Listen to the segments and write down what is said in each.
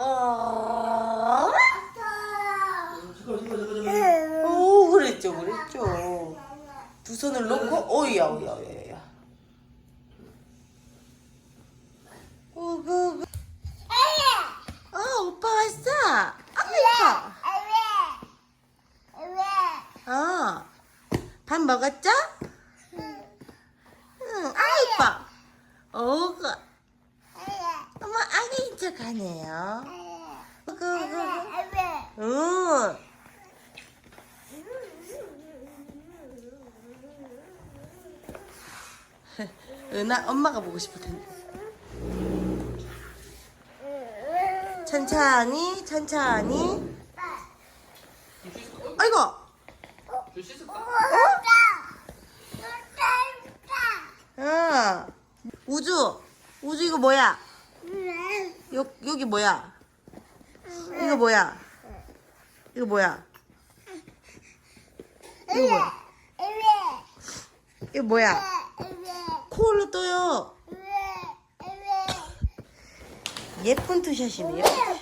어? 오, 그랬죠, 그랬죠. 두 손을 놓고, 오야, 오야, 오야, 오야. 오구. 아, 오빠 왔어. 아, 이뻐. 어. 밥 먹었죠? 응, 아, 이뻐. 오구. 척 하네요. 오구, 오구. 응. 은하 엄마가 보고 싶을 텐데. 천천히, 천천히. 아이고. 응. 우주. 우주 이거 뭐야? 요, 여기 뭐야? 이거 뭐야? 이거 뭐야? 이거 뭐야? 이거 뭐야? 코올로 떠요. 예쁜 투샷이네. 예쁜 투샷.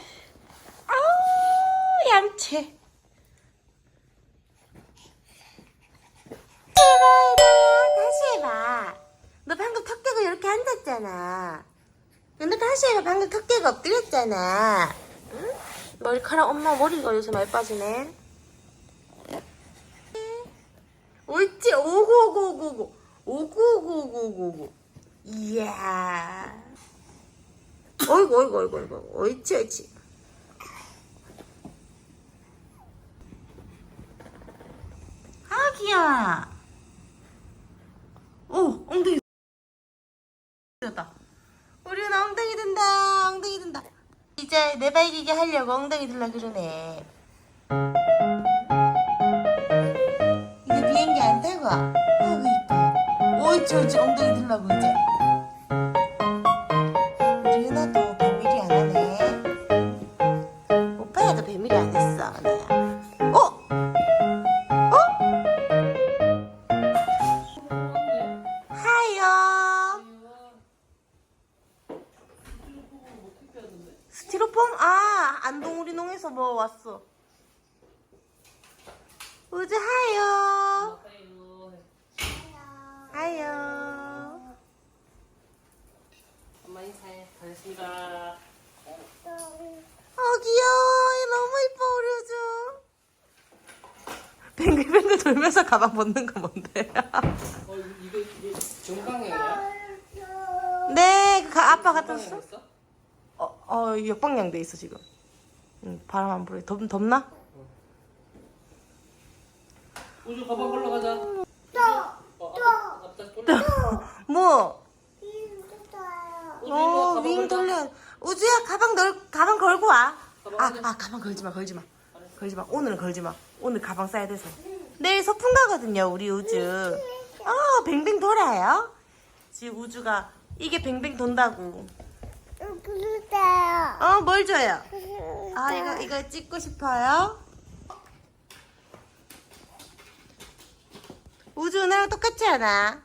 아우 얌체. 해봐라 다시 해봐. 너 방금 턱대고 이렇게 앉았잖아. 해봐. 방금 턱대고 엎드렸잖아. 응? 머리카락 엄마 머리가 요새 많이 빠지네. 옳지 오구오구오구오구 오구오구오구오구 이야 어이구 어이구 어이구 어이구 옳지 옳지 아 귀여워 오 엉덩이 됐다 우리 나 엉덩이 든다 엉덩이 든다 이제 내 발기게 하려고 엉덩이 들라 그러네. 이거 비행기 안 타고? 아이고 이뻐. 옳지 옳지 엉덩이 들라고 이제 반갑습니다. 어 귀여워 얘 너무 이뻐 우주 뱅글뱅글 돌면서 가방 벗는 거 뭔데? 어, 이거, 이게 정방향이야? 네, 그 아빠 갖다 줬어? 정방향이었어? 어, 어 역방향 돼 있어 지금. 응, 바람 안 불어. 덥 덥나? 우주 가방 걸러 가자. 어, 앞다, 앞다 돌려. 뭐? 돌려. 우주야 가방 널 가방 걸고 와. 아. 아 가방 걸지 마, 걸지 마, 걸지 마. 오늘은 걸지 마. 오늘 가방 싸야 돼서. 내일 소풍 가거든요, 우리 우주. 어, 뱅뱅 돌아요. 지금 우주가 이게 뱅뱅 돈다고. 어, 뭘 줘요? 아, 이거 이거 찍고 싶어요. 우주 나랑 똑같지 않아?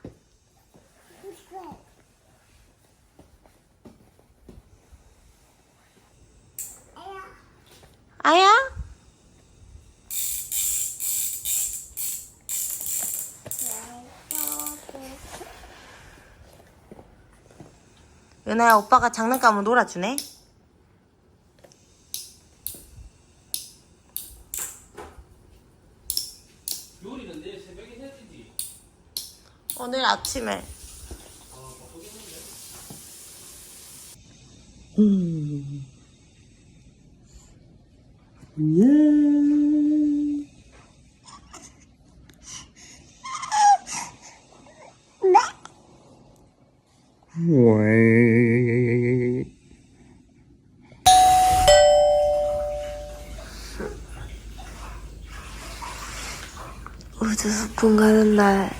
아야? 은하야 오빠가 장난감을 놀아주네. 요리는 내일 새벽에 해야 되지. 오늘 아침에. 우주 소풍 가는 날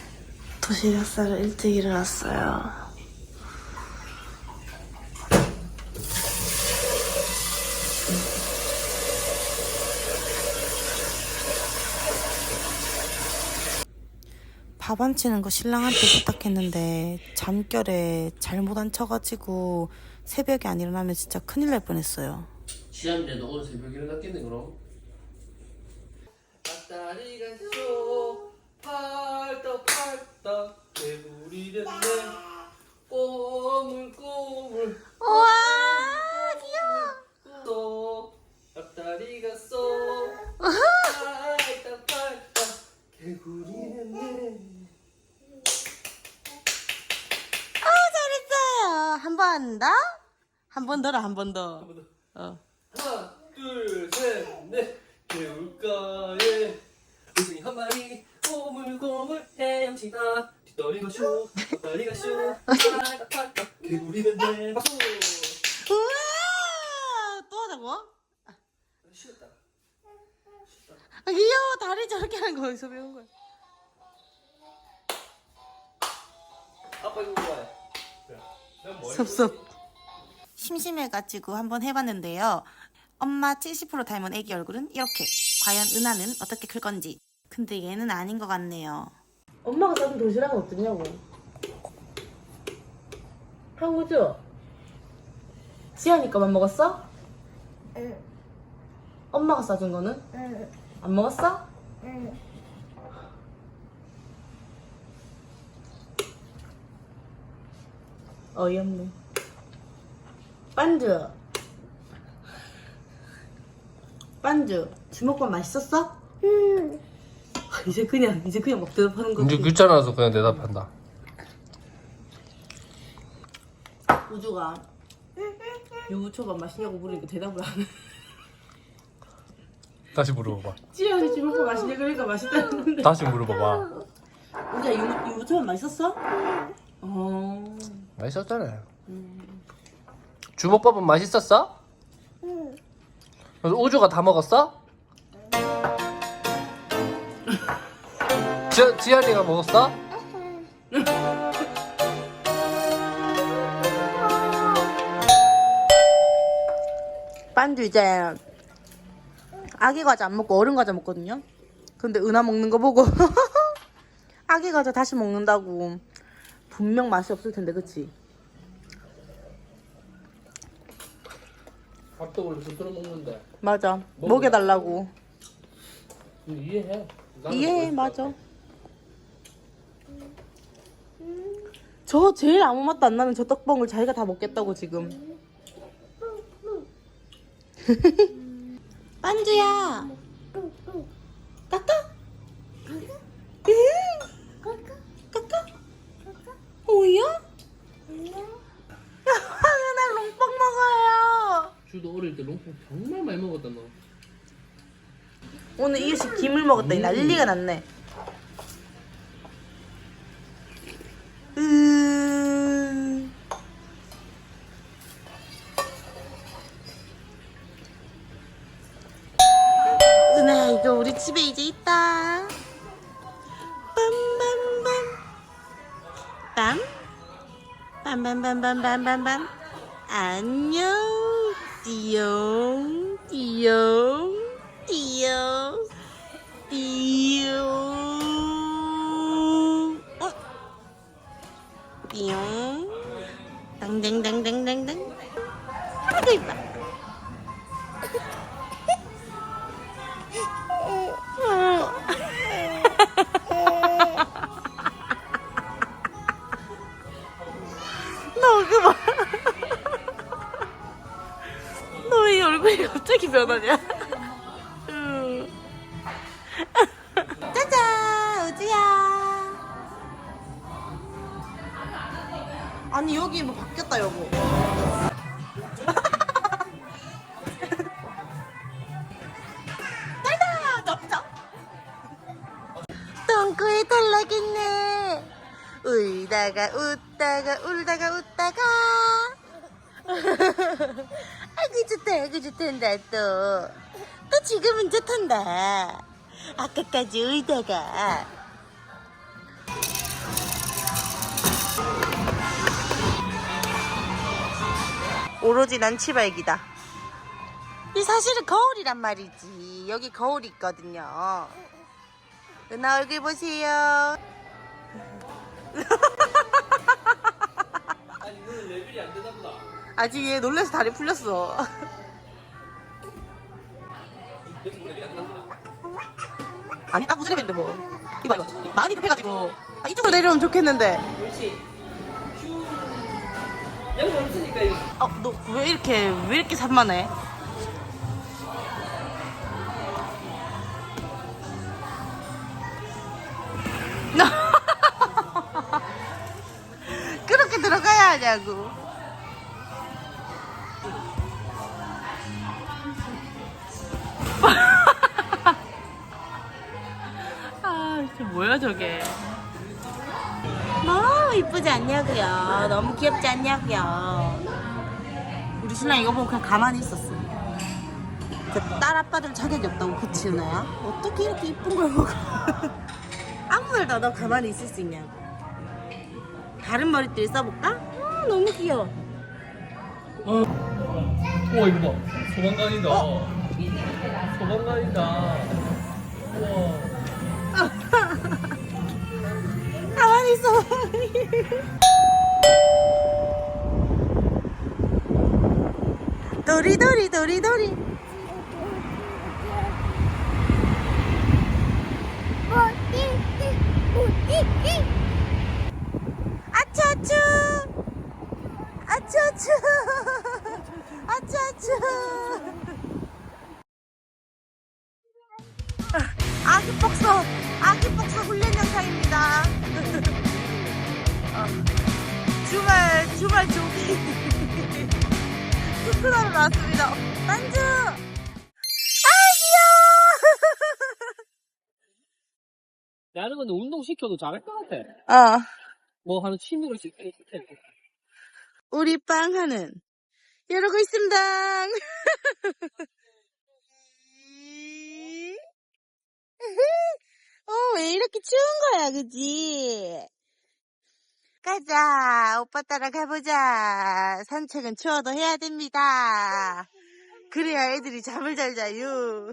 도시락쌀을 일찍 일어났어요. 가반 치는 거 신랑한테 부탁했는데 잠결에 잘못 앉혀가지고 새벽에 안 일어나면 진짜 큰일 날 뻔했어요. 지한데도 오늘 새벽에 일어났겠네 그럼. 앞다리가 개구리 꼬물꼬물. 우와 귀여워 쏘 앞다리가 쏘 팔다 팔다 개구리 됐네 잘했어요 한 번 더? 한 번 더라 한 번 더. 한번 더. 어. 하나 둘 셋 넷 개울가에 우승이 한 마리 꼬물꼬물 헤엄치다 뒷다리가 슈 뒷다리가 슈 팔다 팔다 개구리 됐네 박수 우와 또 하자고? 쉬었다 아, 귀여워 다리 저렇게 하는 거 어디서 배운 거야? 아빠 이거 좋아해 그래. 내가 뭐 섭섭 심심해가지고 한번 해봤는데요. 엄마 70% 닮은 애기 얼굴은 이렇게. 과연 은하는 어떻게 클 건지. 근데 얘는 아닌 것 같네요. 엄마가 싸준 도시락은 어떠냐고 한구주 지안이 거만 먹었어? 응 엄마가 싸준 거는? 안 먹었어? 어이없네. 반주. 반주. 주먹밥 맛있었어? 응 이제 그냥 이제 그냥 막 대답하는 거지. 이제 글자 나와서 그냥 대답한다. 우주가. 유부초밥 맛있냐고 물으니까 대답을 안 해. 다시 물어봐봐. 찌어이 주먹밥 맛있냐 그러니까 맛있다는데. 다시 물어봐봐. 우주야 유, 유부초밥 맛있었어? 어. 맛있었잖아요 주먹밥은 맛있었어? 응 우주가 다 먹었어? 지, 지한이가 먹었어? 반주 이제 아기 과자 안 먹고 어른 과자 먹거든요. 근데 은하 먹는 거 보고 아기 과자 다시 먹는다고 분명 맛이 없을 텐데 그치? 밥도 원래 스스로 먹는데 맞아. 먹어요. 먹여달라고. 이해해 나는 이해해 그랬어. 맞아. 저 제일 아무 맛도 안 나는 저 떡봉을 자기가 다 먹겠다고 지금. 반주야. 까까? 응? 까까? 오야? 나 롱빵 먹어요. 주도 어릴 때 롱포 정말 많이 먹었다 너 오늘 이유식 김을 먹었더니 난리가 났네. 으... 은혜야 이거 우리 집에 이제 있다. 빰빰빰. 빰. 빰빰빰빰빰빰빰. 안녕. 띠용 띠용 띠용 당당당당당당 아이고 이뻐 딸다, 넘쳐. 똥꼬에 탈락했네. 울다가 웃다가 울다가 웃다가. 아이고 좋다 아이고 좋단다 또. 또 지금은 좋단다. 아까까지 울다가. 오로지 난치발기다. 이 사실은 거울이란 말이지. 여기 거울이 있거든요. 은하 얼굴 보세요. 아니 너는 레벨이 안 되나 보다. 아직 얘 놀래서 다리 풀렸어. 아니 딱 무슨 레벨인데 뭐. 이봐 이거 많이 급해가지고 아, 이쪽으로 내려오면 좋겠는데. 그렇지. 휴. 여기 이거. 어너 왜 이렇게 왜 이렇게 산만해? 그렇게 들어가야 하냐고. 아, 진짜 뭐야 저게? 너무 이쁘지 않냐고요? 너무 귀엽지 않냐고요? 우리 신랑 이거 보고 그냥 가만히 있었어. 그딸 아빠들 자격이 없다고 그치 은하야? 어떻게 이렇게 이쁜 걸 먹어? 아무 말도 안 하고 가만히 있을 수 있냐고. 다른 머리띠를 써볼까? 아, 너무 귀여워. 어. 우와 이거 봐. 소방관이다. 소방관이다. 도리도리. 아쭈아쭈. 아쭈아쭈. 아쭈아쭈. 아기 복서 아기 복서 훈련 영상입니다. 어, 주말 주말 조기 스쿠터로 나왔습니다. 만주. 아 귀여워. 나는 근데 운동 시켜도 잘할 것 같아. 어 뭐 하는 취미를 시켜. 우리 빵 하는 이러고 있습니다. 어, 왜 이렇게 추운 거야, 그지? 가자, 오빠 따라 가보자. 산책은 추워도 해야 됩니다. 그래야 애들이 잠을 잘 자요.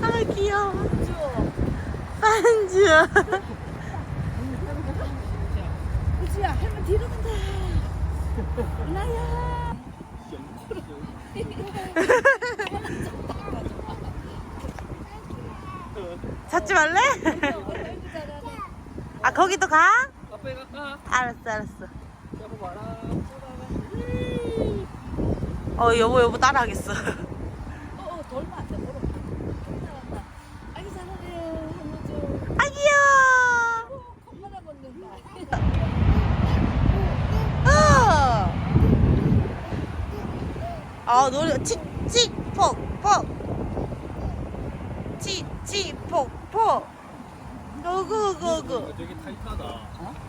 아, 귀여워. 반주. 우지야 할머니 뒤로 간다 나야 찾지 말래? 아, 거기도 가? 알았어, 알았어. 여보 봐라. 어, 여보, 여보 따라하겠어. 어 돌면 안돼 돌아 나간다 아기 잘하네 할머니 아, 귀여워. 콧바람 먹는다 어. 아, 노래, 치, 치, 폭, 폭. 치, 치, 폭, 폭. 오구, 오구, 오구. 되게 타이트하다.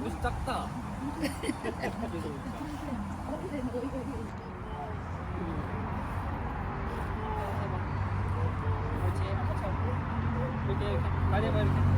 어? 옷이 작다. 죄송합니다. 그렇지. 이렇게 이렇게 해봐 이렇게.